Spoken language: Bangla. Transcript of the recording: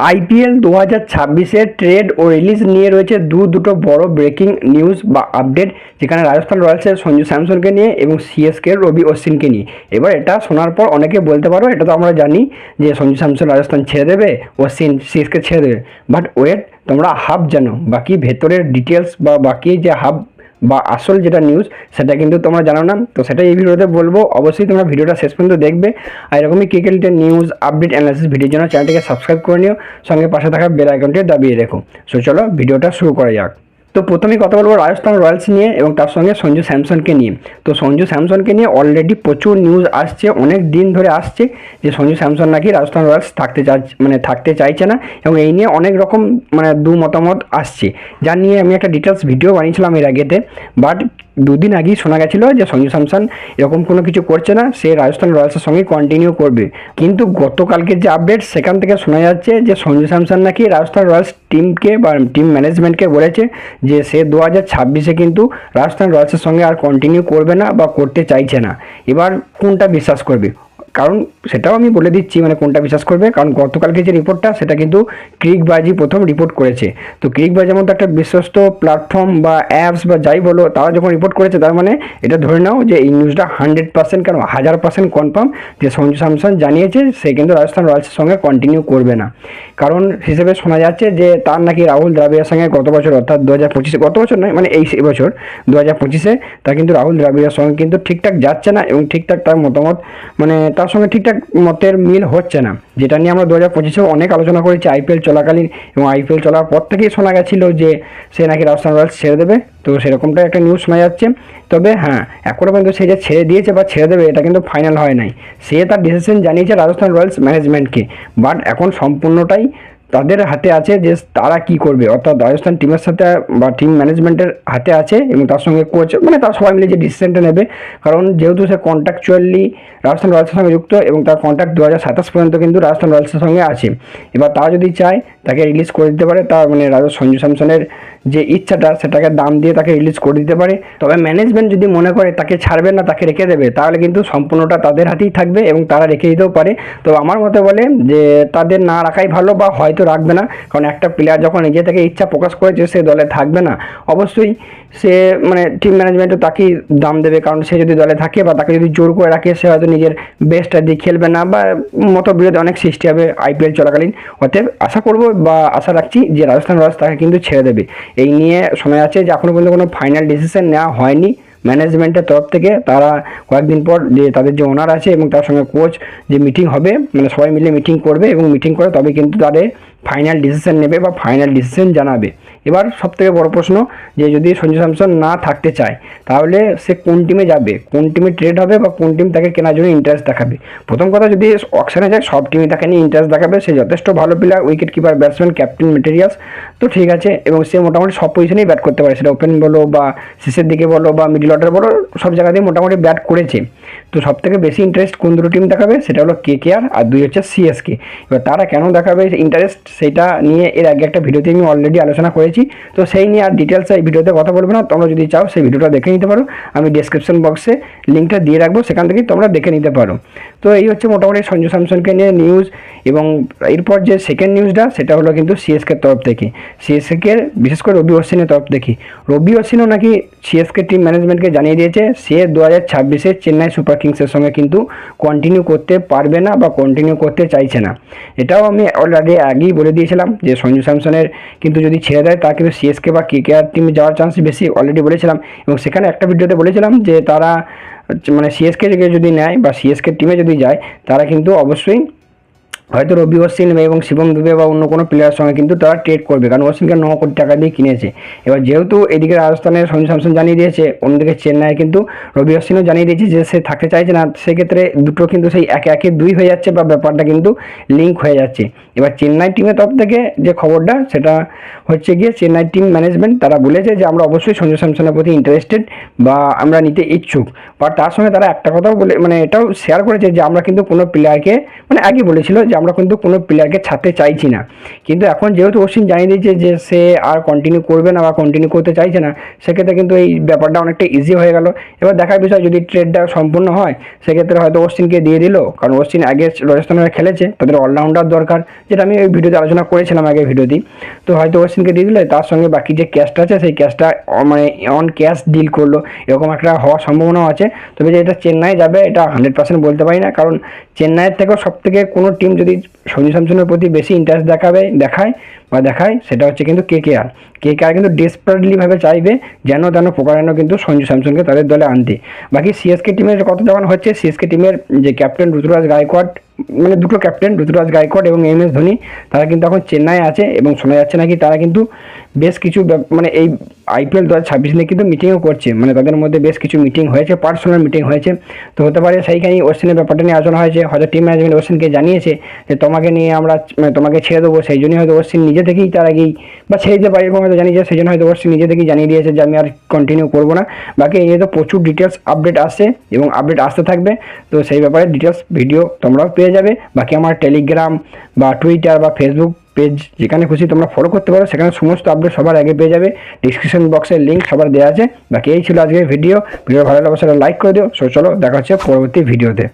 আইপিএল দু হাজার ছাব্বিশের ট্রেড ও রিলিজ নিয়ে রয়েছে দু দুটো বড় ব্রেকিং নিউজ বা আপডেট, যেখানে রাজস্থান রয়্যালসের সঞ্জু স্যামসনকে নিয়ে এবং সিএসকে রবি অশ্বিনকে নিয়ে। এবার এটা শোনার পর অনেকে বলতে পারো, এটা তো আমরা জানি যে সঞ্জু স্যামসন রাজস্থান ছেড়ে দেবে, অশ্বিন সিএসকে ছেড়ে দেবে। বাট ওয়েট, তোমরা হাফ জানো। বাকি ভেতরের ডিটেলস বা বাকি যে হাফ বা আসল যেটা নিউজ সেটা কিন্তু তোমরা জানো না। তো সেটাই এই ভিডিওতে বলব। অবশ্যই তোমরা ভিডিওটা শেষ পর্যন্ত দেখবে। আর এরকমই ক্রিকেটের নিউজ আপডেট অ্যানালাইসিস ভিডিওর জন্য চ্যানেলটিকে সাবস্ক্রাইব করে নিও। সঙ্গে পাশে থাকা বেল আইকনটি দাবিয়ে রেখো। সো চলো, ভিডিওটা শুরু করা যাক। তো প্রথমে কথা বলব রাজস্থান রয়্যালস নিয়ে এবং তার সঙ্গে সঞ্জু স্যামসনকে নিয়ে। তো সঞ্জু স্যামসনকে নিয়ে অলরেডি প্রচুর নিউজ আসছে, অনেক দিন ধরে আসছে যে সঞ্জু স্যামসন নাকি রাজস্থান রয়্যালস থাকতে চা মানে থাকতে চাইছে না এবং এই নিয়ে অনেক রকম মানে দু মতামত আসছে। যা নিয়ে আমি একটা ডিটেলস ভিডিও বানিয়েছিলাম এর আগেতে বাট দুদিন আগেই শোনা গেছিল যে সঞ্জু স্যামসন এরকম কোনো কিছু করছে না, সে রাজস্থান রয়্যালসের সঙ্গে কন্টিনিউ করবে। কিন্তু গতকালকের যে আপডেট সেখান থেকে শোনা যাচ্ছে যে সঞ্জু স্যামসন নাকি রাজস্থান রয়্যালস টিমকে বা টিম ম্যানেজমেন্টকে বলেছে যে সে দু হাজার ছাব্বিশে কিন্তু রাজস্থান রয়্যালসের সঙ্গে আর কন্টিনিউ করবে না বা করতে চাইছে না। এবার কোনটা বিশ্বাস করবে? কারণ সেটাও আমি বলে দিচ্ছি মানে কোনটা বিশ্বাস করবে? কারণ গতকালকে যে রিপোর্টটা সেটা কিন্তু ক্রিকবাজি প্রথম রিপোর্ট করেছে। তো ক্রিকবাজির মতো একটা বিশ্বস্ত প্ল্যাটফর্ম বা অ্যাপস বা যাই বলো, তারা যখন রিপোর্ট করেছে, তার মানে এটা ধরে নাও যে এই নিউজটা হান্ড্রেড পার্সেন্ট কেন? হাজার পার্সেন্ট কনফার্ম যে সঞ্জু স্যামসন জানিয়েছে, সে কিন্তু রাজস্থান রয়্যালসের সঙ্গে কন্টিনিউ করবে না। কারণ হিসেবে শোনা যাচ্ছে যে তার নাকি রাহুল দ্রাবিড়ের সঙ্গে গত বছর, অর্থাৎ দু হাজার পঁচিশে, গত বছর নয় মানে এই বছর দু হাজার পঁচিশে তা কিন্তু রাহুল দ্রাবিড়ের সঙ্গে কিন্তু ঠিকঠাক যাচ্ছে না এবং ঠিকঠাক তার মতামত মানে তার সঙ্গে ঠিকঠাক মতের মিল হচ্ছে না। যেটা নিয়ে আমরা দু হাজার পঁচিশেও অনেক আলোচনা করেছি, আইপিএল চলাকালীন এবং আইপিএল চলার পর থেকেই শোনা গেছিল যে সে নাকি রাজস্থান রয়্যালস ছেড়ে দেবে। তো সেরকমটাই একটা নিউজ শোনা যাচ্ছে। তবে হ্যাঁ এখনও পর্যন্ত সে যে ছেড়ে দিয়েছে বা ছেড়ে দেবে, এটা কিন্তু ফাইনাল হয় নাই। সে তার ডিসিশন জানিয়েছে রাজস্থান রয়্যালস ম্যানেজমেন্টকে বাট এখন সম্পূর্ণটাই তাদের হাতে আছে যে তারা কি করবে। অর্থাৎ রাজস্থান টিমের সাথে বা টিম ম্যানেজমেন্টের হাতে আছে এবং তার সঙ্গে কোচ মানে তার সবাই মিলে যে ডিসিশনটা নেবে। কারণ যেহেতু সে কন্ট্রাকচুয়ালি রাজস্থান রয়্যালসের সঙ্গে যুক্ত এবং তার কন্ট্রাক্ট দু হাজার সাতাশ পর্যন্ত কিন্তু রাজস্থান রয়্যালসের সঙ্গে আছে। এবার তারা যদি চায় তাকে রিলিজ করে দিতে পারে, তার মানে রাজা সঞ্জু স্যামসনের যে ইচ্ছাটা সেটাকে দাম দিয়ে তাকে রিলিজ করে দিতে পারে। তবে ম্যানেজমেন্ট যদি মনে করে তাকে ছাড়বে না, তাকে রেখে দেবে, তাহলে কিন্তু সম্পূর্ণটা তাদের হাতেই থাকবে এবং তারা রেখে দিতেও পারে। তো আমার মতে বলে যে তাদের না রাখাই ভালো বা হয়তো রাখবে না, কারণ একটা প্লেয়ার যখন নিজে থেকে ইচ্ছা প্রকাশ করেছে, সে দলে থাকবে না। অবশ্যই সে মানে টিম ম্যানেজমেন্টও তাকেই দাম দেবে, কারণ সে যদি দলে থাকে বা তাকে যদি জোর করে রাখে, সে হয়তো নিজের বেস্টটা দিয়ে খেলবে না বা মতবিরোধ অনেক সৃষ্টি হবে আইপিএল চলাকালীন। অতএব আশা করব বা আশা রাখছি যে রাজস্থান রয়্যালস তাকে কিন্তু ছেড়ে দেবে। এই নিয়ে শোনা যাচ্ছে যে এখনও পর্যন্ত কোনো ফাইনাল ডিসিশন নেওয়া হয়নি ম্যানেজমেন্টের তরফ থেকে। তারা কয়েকদিন পর যে তাদের যে ওনার আছে এবং তার সঙ্গে কোচ যে মিটিং হবে মানে সবাই মিলে মিটিং করবে এবং মিটিং করে তবে কিন্তু তাদের ফাইনাল ডিসিশন নেবে বা ফাইনাল ডিসিশন জানাবে। এবার সবথেকে বড় প্রশ্ন যে যদি সঞ্জু স্যামসন না থাকতে চায়, তাহলে সে কোন টিমে যাবে? কোন টিমে ট্রেড হবে বা কোন টিম তাকে কেনার জন্য ইন্টারেস্ট দেখাবে? প্রথম কথা যদি অকশনে যায়, সব টিমে তাকে নিয়ে ইন্টারেস্ট দেখাবে। সে যথেষ্ট ভালো player wicket keeper batsman captain materials তো ঠিক আছে। এবং সে মোটামুটি সব পজিশনেই ব্যাট করতে পারে। সেটা ওপেন বলো বা শেষের দিকে বলো বা মিডল অর্ডার বলো, সব জায়গাতেই মোটামুটি ব্যাট করেছে। তো সব থেকে বেশি ইন্টারেস্ট কোন দুটো টিম দেখাবে? সেটা হলো কে কে আর আর দুই হচ্ছে সিএসকে এবার তারা কেন দেখাবে ইন্টারেস্ট সেটা নিয়ে এর আগে একটা ভিডিওতে আমি অলরেডি আলোচনা করেছি। তো সেই নিয়ে আর ডিটেলস এই ভিডিওতে কথা বলব না। তোমরা যদি চাও সেই ভিডিওটা দেখে নিতে পারো। আমি ডিসক্রিপশন বক্সে লিঙ্কটা দিয়ে রাখব। সেখান থেকেই তোমরা দেখে নিতে পারো। তো এই হচ্ছে মোটামুটি সঞ্জু স্যামসনকে নিয়ে নিউজ এবং এরপর যে সেকেন্ড নিউজটা সেটা হলো কিন্তু সিএসকের তরফ থেকে। সিএসকে বিশেষ করে রবি অশ্বিনের তরফ থেকে। রবি অশ্বিনও নাকি সিএসকে টিম ম্যানেজমেন্টকে জানিয়ে দিয়েছে, সে দু হাজার ছাব্বিশে চেন্নাই সুপার কিংসের সঙ্গে কিন্তু কন্টিনিউ করতে পারবে না বা কন্টিনিউ করতে চাইছে না। এটাও আমি অলরেডি আগেই বলে দিয়েছিলাম যে সঞ্জু স্যামসনের কিন্তু যদি ছেড়ে দেয় তা কিন্তু সিএসকে বা কে আর টিমে যাওয়ার চান্স বেশি অলরেডি বলেছিলাম এবং সেখানে একটা ভিডিওতে বলেছিলাম যে তারা মানে সিএসকে যদি নেয় বা সিএসকে টিমে যদি যায়, তারা কিন্তু অবশ্যই হয়তো রবি অশ্বিন এবং শিবম দুবে বা অন্য কোনো প্লেয়ারের সঙ্গে কিন্তু তারা ট্রেড করবে। কারণ অশ্বিনকে ন কোটি টাকা দিয়ে কিনেছে। এবার যেহেতু এদিকে রাজস্থানের সঞ্জু স্যামসন জানিয়ে দিয়েছে, অন্যদিকে চেন্নাই কিন্তু রবি অশ্বিনও জানিয়ে দিয়েছে যে সে থাকতে চাইছে না, সেক্ষেত্রে দুটো কিন্তু সেই একে একে দুই হয়ে যাচ্ছে বা ব্যাপারটা কিন্তু লিঙ্ক হয়ে যাচ্ছে। এবার চেন্নাই টিমের তরফ থেকে যে খবরটা, সেটা হচ্ছে গিয়ে চেন্নাই টিম ম্যানেজমেন্ট তারা বলেছে যে আমরা অবশ্যই সঞ্জু স্যামসনের প্রতি ইন্টারেস্টেড বা আমরা নিতে ইচ্ছুক। বাট তার সঙ্গে তারা একটা কথাও বলে মানে এটাও শেয়ার করেছে যে আমরা কিন্তু কোনো প্লেয়ারকে মানে আগে বলেছিল যে আমরা কিন্তু কোনো প্লেয়ারকে ছাড়তে চাইছি না। কিন্তু এখন যেহেতু অশ্বিন জানিয়ে দিয়েছে যে সে আর কন্টিনিউ করবে না বা কন্টিনিউ করতে চাইছে না, সেক্ষেত্রে কিন্তু এই ব্যাপারটা অনেকটা ইজি হয়ে গেল। এবার দেখার বিষয় যদি ট্রেডটা সম্পূর্ণ হয়, সেক্ষেত্রে হয়তো অশ্বিনকে দিয়ে দিল। কারণ অশ্বিন আগে রাজস্থানের খেলেছে, তাদের অলরাউন্ডার দরকার, যেটা আমি ওই ভিডিওতে আলোচনা করেছিলাম আগে ভিডিওতেই। তো হয়তো অশ্বিনকে দিয়ে দিলে তার সঙ্গে বাকি যে ক্যাশটা আছে, সেই ক্যাশটা মানে অন ক্যাশ ডিল করল। এরকম একটা হওয়ার সম্ভাবনাও আছে। তবে যে এটা চেন্নাই যাবে, এটা হান্ড্রেড পার্সেন্ট বলতে পারি না। কারণ চেন্নাইয়ের থেকেও সব থেকে কোনো টিম যদি সঞ্জু স্যামসনের প্রতি বেশি ইন্টারেস্ট দেখাবে, দেখায় বা দেখায়, সেটা হচ্ছে কিন্তু কে কে আর কে কে আর কিন্তু ডেসপারেটলিভাবে চাইবে যেন তেন প্রকারানো কিন্তু সঞ্জু স্যামসনকে তাদের দলে আনতে। বাকি সিএসকে টিমের কথা যখন হচ্ছে সিএসকে টিমের যে ক্যাপ্টেন ঋতুরাজ গায়কোয়াড মানে দুটো ক্যাপ্টেন, ঋতুরাজ গায়কোয়াড এবং এম এস ধোনি, তারা কিন্তু এখন চেন্নাই আছে এবং শোনা যাচ্ছে নাকি তারা কিন্তু বেশ কিছু মানে এই আইপিএল দু হাজার ছাব্বিশ নিয়ে কিন্তু মিটিংও করছে। মানে তাদের মধ্যে বেশ কিছু মিটিং হয়েছে পার্সোনাল মিটিং হয়েছে। তো হতে পারে সেইখানেই অশ্বিনের ব্যাপারটা নিয়ে আলোচনা হয়েছে। হয়তো টিম ম্যানেজমেন্ট অশ্বিনকে জানিয়েছে যে তোমাকে নিয়ে আমরা মানে তোমাকে ছেড়ে দেবো, সেই জন্যই হয়তো অশ্বিন নিজে থেকেই তার আগেই বা ছেড়ে দিতে পারে এরকম হয়তো জানিয়েছে, সেই জন্য হয়তো অশ্বিন নিজে থেকেই জানিয়ে দিয়েছে যে আমি আর কন্টিনিউ করব না। বাকি এই তো প্রচুর ডিটেলস আপডেট আসছে এবং আপডেট আসতে থাকবে। তো সেই ব্যাপারে ডিটেলস ভিডিও তোমরাও পেয়ে যাবে, বাকি আমার টেলিগ্রাম বা টুইটার বা ফেসবুক পেজ যেখানে খুশি তোমরা ফলো করতে পারো, সেখানে সমস্ত আপডেট সবার আগে পেয়ে যাবে। ডিসক্রিপশন বক্সের লিঙ্ক সবার দেওয়া আছে। বাকি এই ছিল আজকের ভিডিও ভিডিও ভালো লাগলে সেটা লাইক করে দিও। সো চলো, দেখা হচ্ছে পরবর্তী ভিডিওতে